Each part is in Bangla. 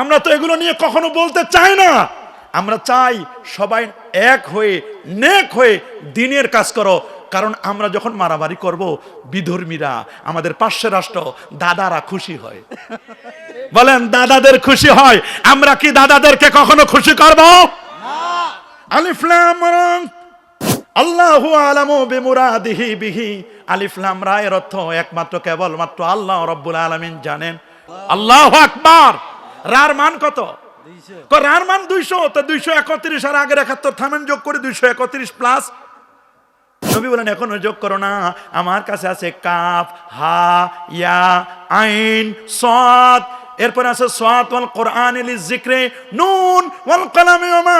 আমরা তো এগুলো নিয়ে কখনো বলতে চাই না। আমরা চাই সবাই এক হয়ে, নেক হয়ে দিনের কাজ করো। কারণ আমরা যখন মারামারি করব, বিধর্মীরা আমাদের পার্শ্ব রাষ্ট্র, দাদারা খুশি হয়। বলেন, দাদাদের খুশি হয়। আমরা কি দাদাদেরকে কখনো খুশি করব? আলিফলাম আল্লাহু আলামু বিমুরাদিহি বিহি। আলিফ লাম রা এর অর্থ একমাত্র কেবল মাত্র আল্লাহ রব্বুল আলামিন জানেন। আল্লাহু আকবার। রার মান কত? রার মান 200 তো 231 আর আগের 71 থামেন যোগ করে 231 প্লাস নবী বলেন এখনও যোগ করো না। আমার কাছে আছে কাফ হা ইয়া আইন সাদ। এরপর আছে সাত ওয়াল কোরআন জিক্রে নুন ওয়াল কালামে ওমা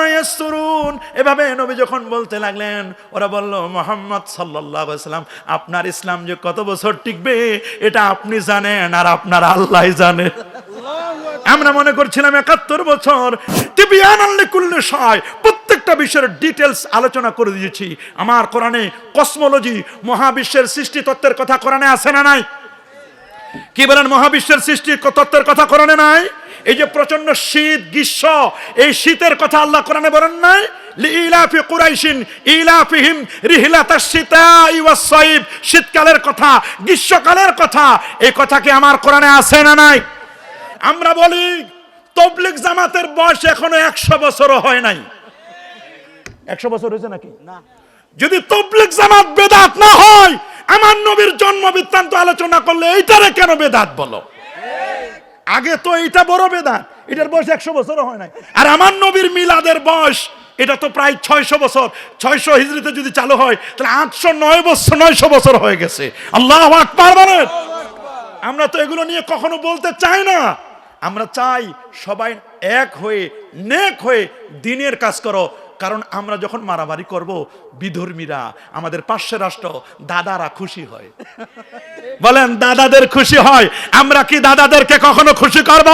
এভাবে নবী যখন বলতে লাগলেন ওরা বলল মোহাম্মদ সাল্লাল্লাহু আলাইহি সাল্লাম আপনার ইসলাম যে কত বছর টিকবে এটা আপনি জানেন আর আপনার আল্লাহ জানে। আমরা মনে করছিলাম একাত্তর বছর। তিবিয়ান আল্লে কুল্লে সয় প্রত্যেকটা বিষয়ের ডিটেলস আলোচনা করে দিয়েছি। আমার কোরআনে কসমোলজি মহাবিশ্বের সৃষ্টি তত্ত্বের কথা কোরআনে আছে না নাই? কি বলেন, মহাবিশ্বের সৃষ্টি তত্ত্বের কথা কোরআনে নাই? এই যে প্রচণ্ড শীত, গ্রীষ্ম, এই শীতের কথা আল্লাহ কোরআনে বলেন নাই? কুরাইশিন, ইলাফিহিম সাইব। শীতকালের কথা, গ্রীষ্মকালের কথা, এই কথা কি আমার কোরআনে আছে না নাই? আমরা বলি তবলিক জামাতের বয়স এখনও একশো বছরও হয় নাই। একশো বছর হয়েছে নাকি? যদি তবলিক জামাত বেদাত না হয় আমার নবীর জন্ম বৃত্তান্ত আলোচনা করলে এইটারে কেন বেদাত বলো? আগে তো এইটা বড় বেদাত এটার বয়স একশো বছরও হয় নাই। আর আমার নবীর মিলাদের বয়স এটা তো প্রায় ছয়শো বছর। ছয়শো হিজড়িতে যদি চালু হয় তাহলে আটশো নয় বছর নয়শো বছর হয়ে গেছে। আল্লাহ আকবার বলেন। আমরা তো এগুলো নিয়ে কখনো বলতে চাই না। আমরা চাই সবাই এক হয়ে নেক হয়ে দিনের কাজ করো। কারণ আমরা যখন মারামারি করব বিধর্মীরা আমাদের পার্শ্ব রাষ্ট্র দাদারা খুশি হয়। বলেন দাদাদের খুশি হয়। আমরা কি দাদাদেরকে কখনো খুশি করব?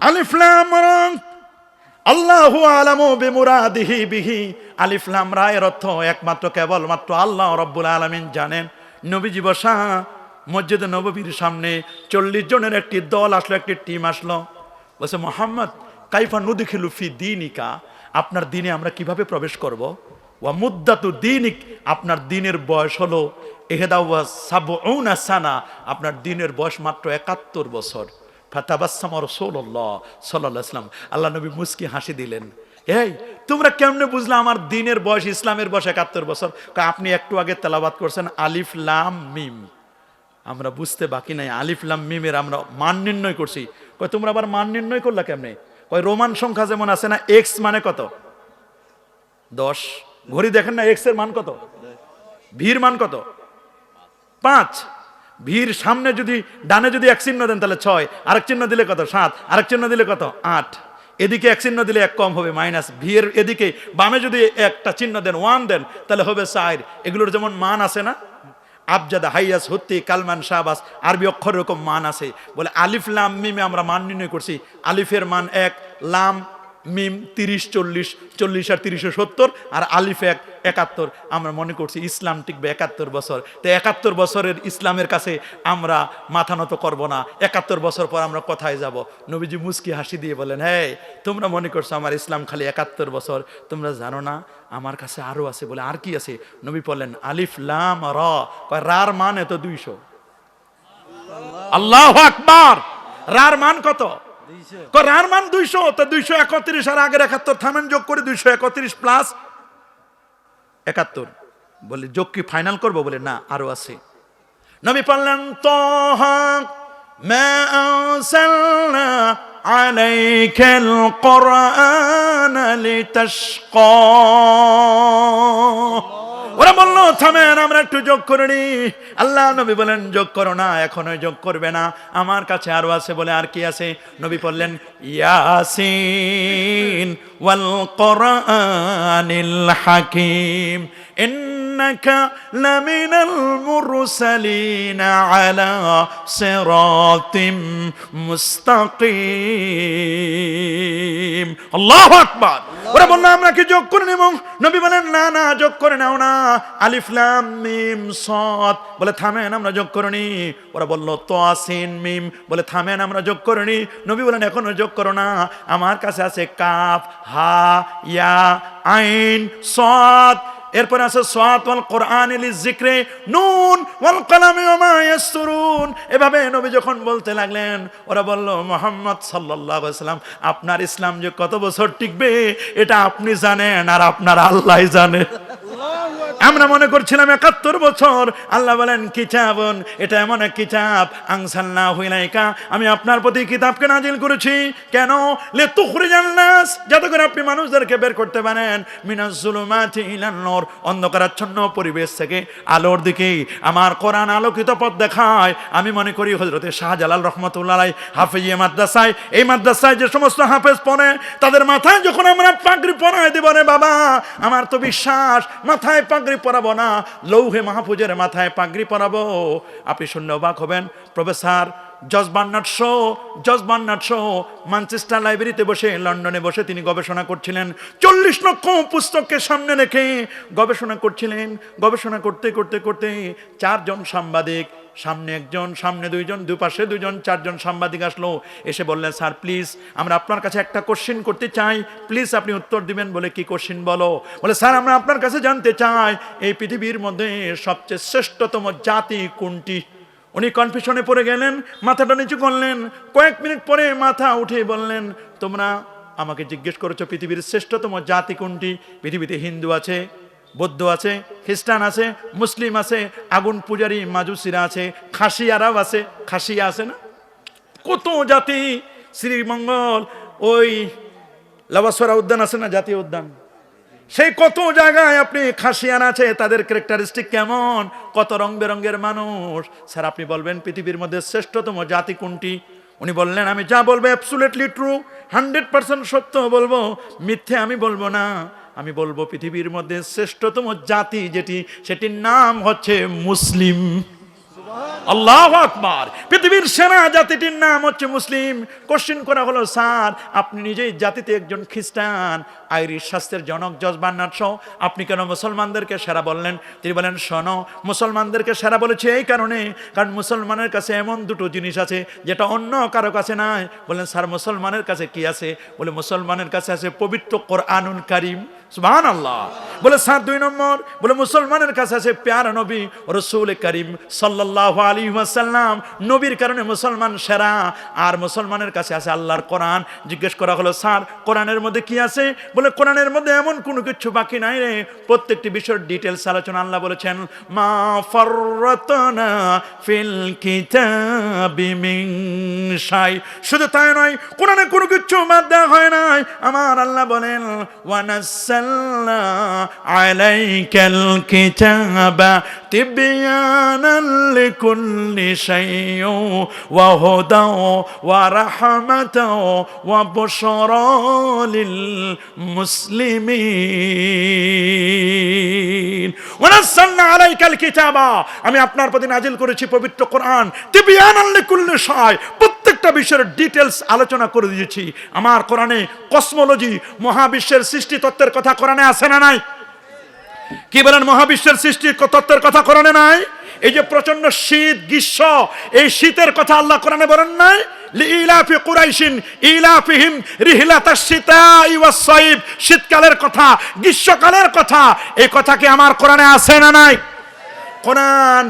আলিফলাম আল্লাহু আলামু বিমুরাদিহি বিহি। আলিফ লাম রা অর্থ একমাত্র কেবল মাত্র আল্লাহ রব্বুল আলামিন জানেন। নবীজি বসা মসজিদে নববীর সামনে চল্লিশ জনের একটি দল আসলো, একটি টিম আসলো। বলছে, মোহাম্মদ, কাইফা নুদিখিলু ফি দিনিকা, আপনার দিনে আমরা কীভাবে প্রবেশ করব? ওয়া মুদ্দাতু দিনিক, আপনার দিনের বয়স হলো এহেদা ওয়া সাবউনা সানা, আপনার দিনের বয়স মাত্র একাত্তর বছর। ফাতাবাসাম রসোল্লাহ সাল্লাহ ইসলাম আল্লাহ নবী মুস্কি হাসি দিলেন। এই, তোমরা কেমনে বুঝলা আমার দিনের বয়স ইসলামের বয়স একাত্তর বছর? আপনি একটু আগে তেলাবাদ করছেন আলিফ লাম মিম। আমরা বুঝতে বাকি নাই, আলিফ লাম মিমের আমরা মান নির্ণয় করছি। কয়, তোমরা আবার মান নির্ণয় করলা কেমনে? কয়, রোমান সংখ্যা যেমন আছে না, এক্স মানে কত? দশ। ঘড়ি দেখেন না এক্সের মান কত? ভির মান কত? পাঁচ। ভিড় সামনে যদি, ডানে যদি এক চিহ্ন দেন তাহলে ছয়। আরেক চিহ্ন দিলে কত? সাত। আরেক চিহ্ন দিলে কত? আট। এদিকে এক চিহ্ন দিলে এক কম হবে, মাইনাস। ভিয়ের এদিকে বামে যদি একটা চিহ্ন দেন, ওয়ান দেন, তাহলে হবে চার। এগুলোর যেমন মান আছে না আবজাদা হাইয়াস হত্যি কালমান শাহবাস আরবি অক্ষর রকম মান আছে। বলে আলিফ, লাম, মিমে আমরা মান নির্ণয় করছি। আলিফের মান এক, লাম মিম তিরিশ, চল্লিশ চল্লিশ আর তিরিশে সত্তর আর আলিফ এক, একাত্তর। আমরা মনে করছি ইসলাম টিকবে একাত্তর বছর। তো একাত্তর বছরের ইসলামের কাছে আমরা মাথা নত করব না। একাত্তর বছর পর আমরা কোথায় যাব? নবীজি মুস্কি হাসি দিয়ে বলেন হ্যাঁ তোমরা মনে করছ আমার ইসলাম খালি একাত্তর বছর? তোমরা জানো না, আমার কাছে আরও আছে বলে আর কি আছে? নবী বললেন, আলিফ, লাম, র। রার মান এত দুইশো। আল্লাহ আকবার। রার মান কত? রার মান দুইশো তো দুইশো একত্রিশ আর আগের একাত্তর থামেন যোগ করে দুইশো একত্রিশ প্লাস একাত্তর বলে যোগ কি ফাইনাল করবো বলে না আরো আছে নবী পারলেন তহা ما أرسلنا عليك القرآن لتشقى ওরা বলল, থামেন, আমরা একটু যোগ করে নি আল্লাহ নবী বলেন, যোগ করো না, এখনও যোগ করবে না। আমার কাছে আরও আছে বলে আর কি আছে? নবী বললেন, ইয়াসিন ওয়াল কোরআনিল হাকিম إنك لمن المرسلين على صراط مستقيم মিম আল্লাহ আকবার ওরা বললো আমরা কি যোগ করে নেব নবী বলেন না না যোগ করে নাও না আলিফ লাম মিম সদ বলে থামেন আমরা যোগ করে নি ওরা বললো তোয়াসিন মিম বলে থামেন আমরা যোগ করে নি নবী বলেন এখনো যোগ করো না আমার কাছে আছে কাফ হা ইয়া আইন সদ এরপরে আছে সোয়াত ওয়াল কোরআন জিক্রে, নুন ওয়াল কালামে ওমায়াসুরুন এভাবে নবী যখন বলতে লাগলেন, ওরা বলল, মোহাম্মদ সাল্লাল্লাহু আলাইহি সাল্লাম আপনার ইসলাম যে কত বছর টিকবে, এটা আপনি জানেন আর আপনার আল্লাহই জানে। আমরা মনে করছিলাম একাত্তর বছর। আল্লাহ বলেন কিতাবন এটা এমন এক কিতাব। আংসাল্লাহ হুইলাইকা আমি আপনার প্রতি কিতাবকে নাজিল করেছি। কেন? লে তুখরিজান নাস যাতে করে আপনি মানুষদেরকে বের করতে পারেন। মিনাজ জুলুমাতি ইলান অন্ধকারাচ্ছন্ন পরিবেশ থেকে আলোর দিকে। আমার কোরআন আলোকিত পথ দেখায়। আমি মনে করি হযরতে শাহজালাল রহমতুল্লাহ হাফেজিয়া মাদ্রাসায়, এই মাদ্রাসায় যে সমস্ত হাফেজ পড়ে, তাদের মাথায় যখন আমরা পাগড়ি পরায় দেব, রে বাবা, আমার তো বিশ্বাস, মাথায় পাগড়ি পরাবো না, লৌহে মাহফুজের মাথায় পাগড়ি পরাবো। আপনি শূন্য অবাক হবেন। প্রফেসর, জজ বার্নার্ড শো, জজ বার্নার্ড শো, ম্যানচেস্টার লাইব্রেরিতে বসে লন্ডনে বসে তিনি গবেষণা করছিলেন। চল্লিশ লক্ষ পুস্তককে সামনে রেখে গবেষণা করছিলেন। গবেষণা করতে করতে করতে চারজন সাংবাদিক সামনে একজন, সামনে দুইজন, দুপাশে দুজন চারজন সাংবাদিক আসলো। এসে বললেন, স্যার প্লিজ আমরা আপনার কাছে একটা কোশ্চিন করতে চাই। প্লিজ আপনি উত্তর দিবেন বলে কি কোশ্চিন বলো? বলে, স্যার, আমরা আপনার কাছে জানতে চাই, এই পৃথিবীর মধ্যে সবচেয়ে শ্রেষ্ঠতম জাতি কোনটি? উনি কনফিউশনে পড়ে গেলেন, মাথাটা নিচু করলেন। কয়েক মিনিট পরে মাথা উঠে বললেন, তোমরা আমাকে জিজ্ঞেস করেছ পৃথিবীর শ্রেষ্ঠতম জাতি কোনটি? পৃথিবীতে হিন্দু আছে বৌদ্ধ আছে, খ্রিস্টান আছে, মুসলিম আছে, আগুন পূজারী মাজুসিরা আছে খাসি আরব আছে। খাসিয়া আছে না? কত জাতি? শ্রীমঙ্গল, ওই লাবাসরা উদ্যান আছে না জাতীয় উদ্যান? সেই কত জায়গায় আপনি খাসিয়ান আছে, তাদের ক্যারেক্টারিস্টিক কেমন? কত রং বেরঙ্গের মানুষ? স্যার, আপনি বলবেন পৃথিবীর মধ্যে শ্রেষ্ঠতম জাতি কোনটি? উনি বললেন, আমি যা বলব অ্যাবসুলেটলি ট্রু হান্ড্রেড পার্সেন্ট সত্য বলব, মিথ্যে আমি বলব না। আমি বলব পৃথিবীর মধ্যে শ্রেষ্ঠতম জাতি যেটি সেটির নাম হচ্ছে মুসলিম। আল্লাহ আকবার। পৃথিবীর সেরা জাতিটির নাম হচ্ছে মুসলিম। কোশ্চিন করা হলো, স্যার, আপনি নিজেই জাতিতে একজন খ্রিস্টান। আইরিশ শাস্ত্রের জনক জজ বান্নার সহ, আপনি কেন মুসলমানদেরকে সেরা বললেন? তিনি বলেন, শোনো, মুসলমানদেরকে সেরা বলেছে এই কারণে, কারণ মুসলমানের কাছে এমন দুটো জিনিস আছে, যেটা অন্য কারও কাছে নাই। বলেন, স্যার, মুসলমানের কাছে কি আছে? বলে, মুসলমানের কাছে আছে পবিত্র কোরআনুল কারিম। সুবহান আল্লাহ বলে স্যার দুই নম্বর, বলে, মুসলমানের কাছে আছে প্যার নবী, রসুল করিম সাল্লাহ আলী ওয়াসাল্লাম। নবীর কারণে মুসলমান সেরা। আর মুসলমানের কাছে আছে আল্লাহর কোরআন। জিজ্ঞেস করা হলো, স্যার, কোরআনের মধ্যে কি আছে? বলে, কোরআনের মধ্যে এমন কোনো কিছু বাকি নাই রে। প্রত্যেকটি বিষয়ের ডিটেলস আলোচনা আল্লাহ বলেছেন, মা ফররতনা ফিল কিতাবি শুধু তাই নয়, কোরআনে কোনো কিছু বাদ দেওয়া হয় নাই। আমার আল্লাহ বলেন ওয়ানাসাল্লা শাইইন ওয়া হুদা ওয়া রাহমাতা ওয়া বুশরা লিল মুসলিমিন। ওয়ানাসাল্লা আলাইকাল কিতাবা, আমি আপনার প্রতি নাজিল করেছি পবিত্র কোরআন। তিবয়ানান লিকুল্লি শাই, প্রত্যেকটা বিষয়ের ডিটেলস আলোচনা করে দিয়েছি। আমার কোরআনে কসমোলজি, মহাবিশ্বের সৃষ্টি তত্ত্বের কথা কোরআনে আছে না নাই? কি বলেন, মহাবিশ্বের সৃষ্টি তত্ত্বের কথা কোরআনে নাই? এই যে প্রচণ্ড শীত, গ্রীষ্ম, এই শীতের কথা আল্লাহ কোরআনে বলেন নাই? শীতকালের কথা, গ্রীষ্মকালের কথা, এই কথা কি আমার কোরআনে আছে না নাই? কোরআন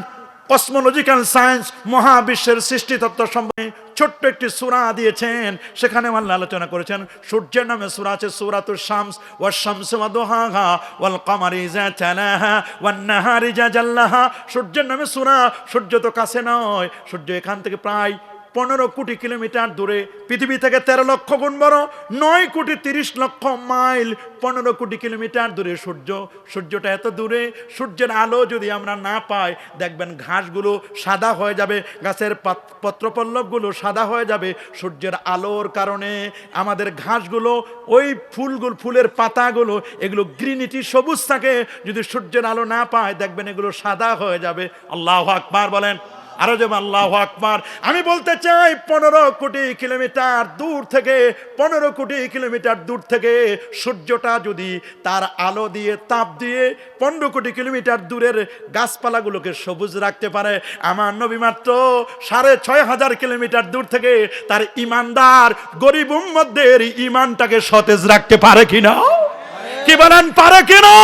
কসমোলজিক্যাল সায়েন্স মহাবিশ্বের সৃষ্টিতত্ত্ব সম্বন্ধে ছোট্ট একটি সুরা দিয়েছেন। সেখানে আল্লাহ আলোচনা করেছেন, সূর্যের নামে সুরা আছে সুরাত শামস ওয়া শামস ওয়া দুহাহা, ওয়াল কমারি যা তালাহা, ওয়ান নাহারি যা জাল্লাহা। সূর্যের নামে সুরা, সূর্য তো কাছে নয়, সূর্য এখান থেকে প্রায় পনেরো কোটি কিলোমিটার দূরে। পৃথিবী থেকে তেরো লক্ষ গুণ বড়, নয় কোটি তিরিশ লক্ষ মাইল। পনেরো কোটি কিলোমিটার দূরে সূর্য। সূর্যটা এত দূরে, সূর্যের আলো যদি আমরা না পাই, দেখবেন ঘাসগুলো সাদা হয়ে যাবে, গাছের পত্রপল্লবগুলো সাদা হয়ে যাবে। সূর্যের আলোর কারণে আমাদের ঘাসগুলো, ওই ফুলগুলো, ফুলের পাতাগুলো, এগুলো গ্রিনিটি সবুজ থাকে। যদি সূর্যের আলো না পায়, দেখবেন এগুলো সাদা হয়ে যাবে। আল্লাহ আকবার বলেন। আরও যে আল্লাহ আকবার। আমি বলতে চাই, পনেরো কোটি কিলোমিটার দূর থেকে, পনেরো কোটি কিলোমিটার দূর থেকে সূর্যটা যদি তার আলো দিয়ে, তাপ দিয়ে পনেরো কোটি কিলোমিটার দূরের গাছপালাগুলোকে সবুজ রাখতে পারে। আমার নবী মাত্র সাড়ে ছয় হাজার কিলোমিটার দূর থেকে তার ইমানদার, গরিব উম্মদের ইমানটাকে সতেজ রাখতে পারে কিনা? কি বলেন, পারে কিনা?